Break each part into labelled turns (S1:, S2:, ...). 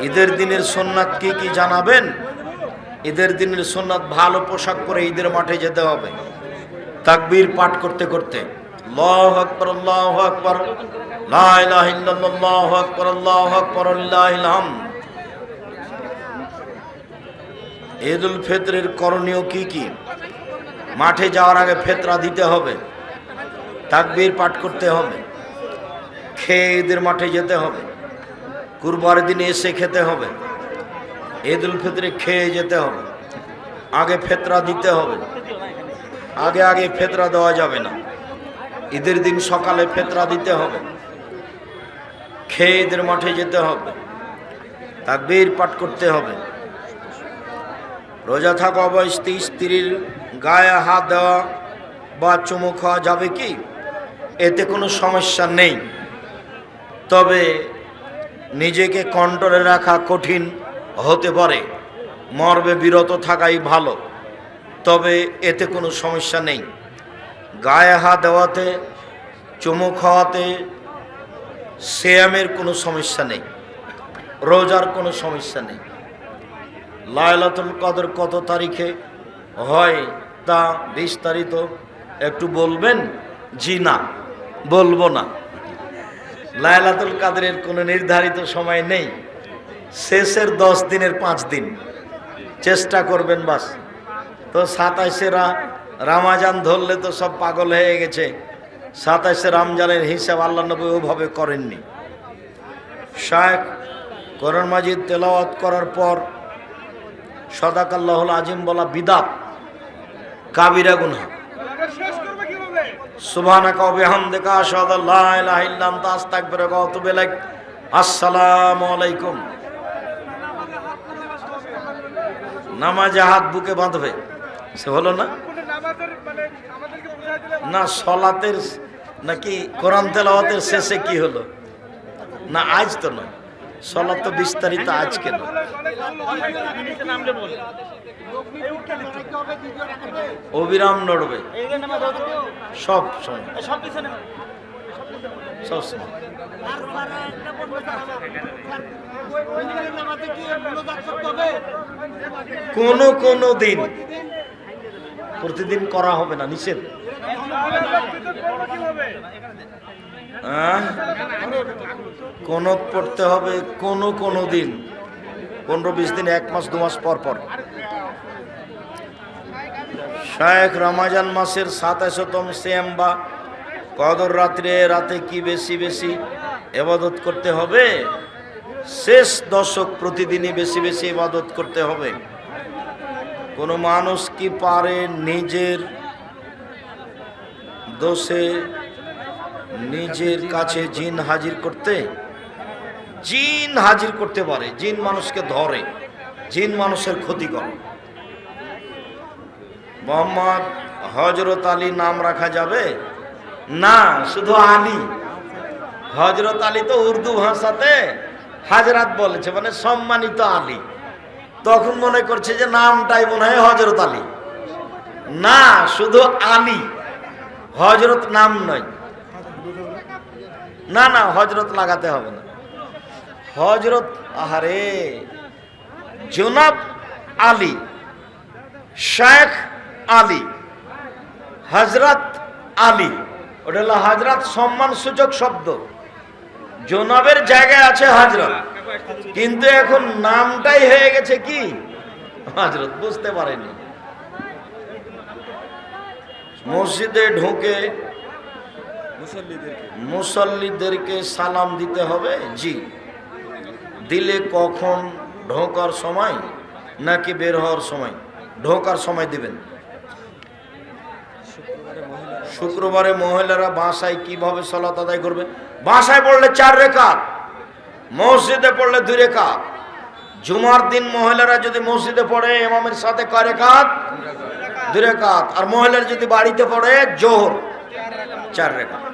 S1: ঈদের দিনের সোননাথ কি কি জানাবেন? ঈদের দিনের সোননাথ ভালো পোশাক পরে ঈদের মাঠে যেতে হবে। তাকবীর পাঠ করতে করতে। আল্লাহু আকবার আল্লাহু আকবার। লা ইলাহা ইল্লাল্লাহ আল্লাহু আকবার আল্লাহু আকবার লিল্লাহিল হামদ। ঈদুল ফিতরের করণীয় কি কি? মাঠে যাওয়ার আগে ফেতরা দিতে হবে। তাকবীর পাঠ করতে হবে। খেয়ে ঈদের মাঠে যেতে হবে। কুরবার দিনে এসে খেতে হবে। ঈদুল ফিতরে খেয়ে যেতে হবে। আগে ফেতরা দিতে হবে। আগে আগে ফেতরা দেওয়া যাবে না। ঈদের দিন সকালে ফেতরা দিতে হবে। খেয়ে ঈদের মাঠে যেতে হবে। তাকবীর পাঠ করতে হবে। রোজা থাকা অবস্থায় স্ত্রীর গায়ে হাত দেওয়া বা চুমু খাওয়া যাবে কি? এতে কোনো সমস্যা নেই। তবে নিজেকে কন্ট্রোলে রাখা কঠিন হতে পারে। মর্বে বিরত থাকাই ভালো। তবে এতে কোনো সমস্যা নেই। গায়ে হাত দেওয়াতে, চুমু খাওয়াতে শ্যামের কোনো সমস্যা নেই। রোজার কোনো সমস্যা নেই। লায়লাতুল কদর কত তারিখে হয় তা বিস্তারিত একটু বলবেন? জি না, বলব না। লায়লাতুল কাদরের কোনো নির্ধারিত সময় নেই। শেষের দশ দিনের পাঁচ দিন। চেষ্টা করবেন বাস। তো সাতাইশেরা রামাজান ধরলে তো সব পাগল হয়ে গেছে। সাতাইশে রমজানের হিসাব আল্লাহ নবী ওভাবে করেননি। শায়েখ করণ মাজিদ তেলাওয়াত করার পর সদাকাল্লাহুল আজিম বলা বিদাত। কাবিরা গুনহা। সুবহানাকা ওয়া বিহামদিকা আশহাদু আল্লা ইলাহা ইল্লা আনতা আস্তাগফিরুকা ওয়া আতুবু ইলাইক। আসসালামু আলাইকুম। নামাজে হাত বুকে বাঁধবে। সে হলো না? না, সলাতের নাকি কোরআন তেলাওয়াতের শেষে কি হলো? না, আজ তো নয়। সলাত তো বিস্তারিত আজকে নয়। অবিরাম নড়বে। সব সময় সব সময় কোন কোন দিন। প্রতিদিন করা হবে না নিষেধ। কোনত পড়তে হবে কোন কোন দিন। পনেরো বিশ দিন এক মাস দু মাস পর পর। শায়েখ রমাজান মাসের সাতাশতম শ্যাম বা কদর রাত্রে, রাতে কি বেশি বেশি এবাদত করতে হবে? শেষ দশক প্রতিদিনই বেশি বেশি ইবাদত করতে হবে। কোনো মানুষ কি পারে নিজের দোষে নিজের কাছে জিন হাজির করতে? জিন হাজির করতে পারে, জিন মানুষকে ধরে, জিন মানুষের ক্ষতি করে। মোহাম্মদ হজরত আলী নাম রাখা যাবে? না, শুধু আলী। হজরত আলী তো উর্দু ভাষাতে হাজরাত বলেছে মানে সম্মানিত আলী। তখন মনে করছে যে নামটাই মনে হয় হজরত আলী। না, শুধু আলী। হজরত নাম নয়। না না হজরত লাগাতে হবে না। হজরত আহারে, জনাব আলী শেখ আলী। হজরত আলী। ওটা হলো হাজরাত সম্মান সূচক শব্দ। জনাবের জায়গায় আছে হাজরত কিন্তু এখন নামটাই হয়ে গেছে কি? হাজরত বুঝতে পারেনি। মসজিদে ঢুকে মুসল্লিদেরকে সালাম দিতে হবে? জি। দিলে কখন? ঢোকার সময় নাকি বের হওয়ার সময়? ঢোকার সময় দিবেন। শুক্রবারে মহিলারা বাসায় কীভাবে সলাত আদায় করবে? বাসায় পড়লে চার রেখাত, মসজিদে পড়লে দুই রেখাত। জুমার দিন মহিলারা যদি মসজিদে পড়ে, ইমামের সাথে কয় রেখাত? দুই রেখাত। আর মহিলার যদি বাড়িতে পড়ে, জোহর, চার রেখাত।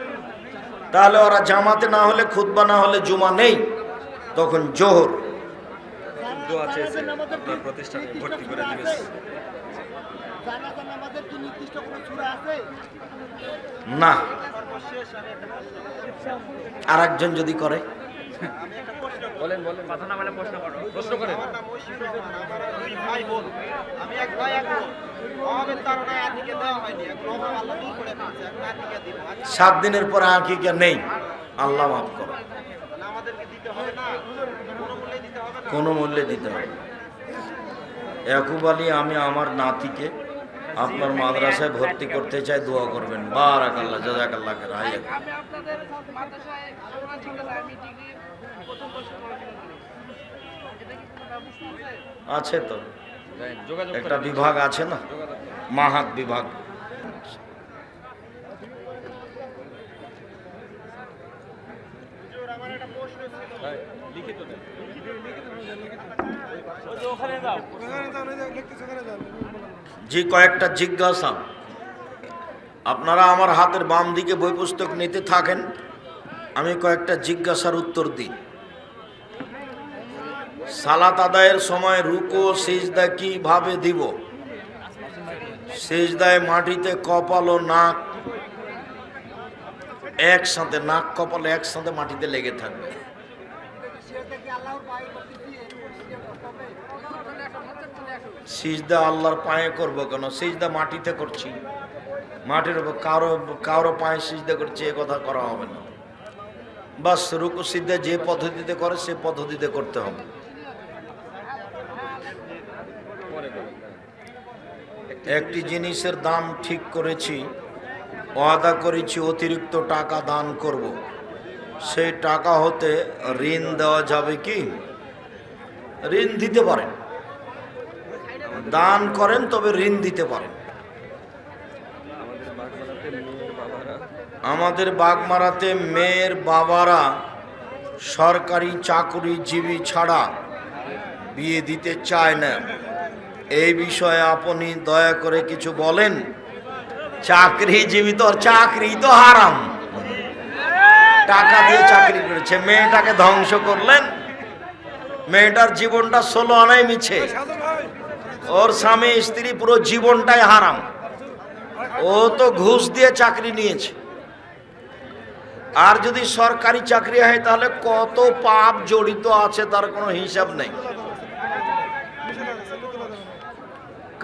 S1: তাহলে ওরা জামাতে না হলে, খুতবা না হলে জুমা নেই, তখন জোহর। না। আর একজন যদি করে। সাত দিনের পরে আকিকা নেই। আল্লাহ মাফ করো।
S2: কোনো মূল্যে দিতে হবে না।
S1: কোনো মূল্যে দিতে হবে একুব আলী আমি আমার নাতিকে আপনার মাদ্রাসায় ভর্তি করতে চাই দোয়া করবেন। বারাক আল্লাহ জাজাক আল্লাহ। রায়
S3: আমি আপনাদের মাদ্রাসায় পড়ার চিন্তা নাই, আমি ডিগ্রি প্রথম বর্ষে পড়াশোনা করি এটা কি কোনো ব্যবস্থা আছে?
S1: আছে তো।
S4: যোগাযোগ
S1: একটা বিভাগ আছে না? মাহাত বিভাগ
S2: হুজুর, আমার একটা প্রশ্ন ছিল
S4: ভাই, লিখিত দেন
S1: জি, কয়েকটা জিজ্ঞাসা। আপনারা আমার হাতের বাম দিকে বই পুস্তক নিতে থাকেন, আমি কয়েকটা জিজ্ঞাসার উত্তর দিই। সালাত আদায়ের সময় রুকো সিজদা কীভাবে দিব? সিজদায় মাটিতে কপাল ও নাক একসাথে, নাক কপাল একসাথে মাটিতে লেগে থাকবে। সিজদা আল্লাহর পায়ে করব কেন? সিজদা মাটিতে করছি। মাটির উপর কারও কারও পায়ে সিজদা করছি, এ কথা করা হবে না। বাস, রুকু সিদ্ধা যে পদ্ধতিতে করে, সে পদ্ধতিতে করতে হবে। একটি জিনিসের দাম ঠিক করেছি, ওয়াদা করেছি, অতিরিক্ত টাকা দান করব। সেই টাকা হতে ঋণ দেওয়া যাবে কি? ঋণ দিতে পারেন। দান করেন, তবে ঋণ দিতে পারেন।
S4: আমাদের বাগমারাতে মেয়ের বাবারা
S1: সরকারি চাকরিজীবী ছাড়া বিয়ে দিতে চায় না। এই বিষয়ে আপনি দয়া করে কিছু বলেন? চাকরিজীবী তো, চাকরি তো হারাম। টাকা দিয়ে চাকরি করেছে। মেয়েটাকে ধ্বংস করলেন। মেয়েটার জীবনটা ষোলো আনাই মিছে। ওর স্বামী, স্ত্রী পুরো জীবনটাই হারাম। ও তো ঘুষ দিয়ে চাকরি নিয়েছে। আর যদি সরকারি চাকরি হয়, তাহলে কত পাপ জড়িত আছে তার কোনো হিসাব নেই।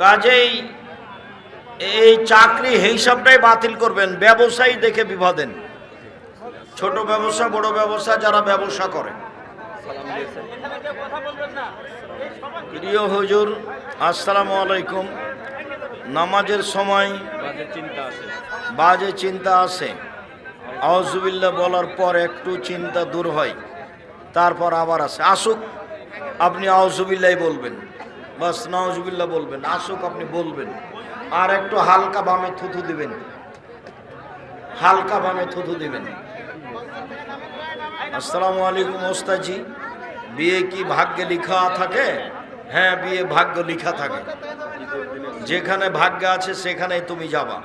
S1: কাজেই এই চাকরি হিসাবটাই বাতিল করবেন, ব্যবসায়ী দেখে বিবাদেন ছোট ব্যবসা, বড় ব্যবসা, যারা ব্যবসা করে। প্রিয় হুজুর আসসালামু আলাইকুম। নামাজের সময়
S4: বাজে চিন্তা আছে।
S1: আসে আউজুবিল্লা বলার পর একটু চিন্তা দূর হয় তারপর আবার আসে। আসুক আপনি আউজুবিল্লাই বলবেন। বাস নাউজুবিল্লা বলবেন। আসুক আপনি বলবেন। আর একটু হালকা বামে থুথু দিবেন। হালকা বামে থুথু দিবেন। আসসালামু আলাইকুম ওস্তাজি বিয়ে কি ভাগ্যে লিখা থাকে? হ্যাঁ বিয়ে ভাগ্য লিখা থাকে। যেখানে ভাগ্য আছে সেখানেই তুমি যাবা।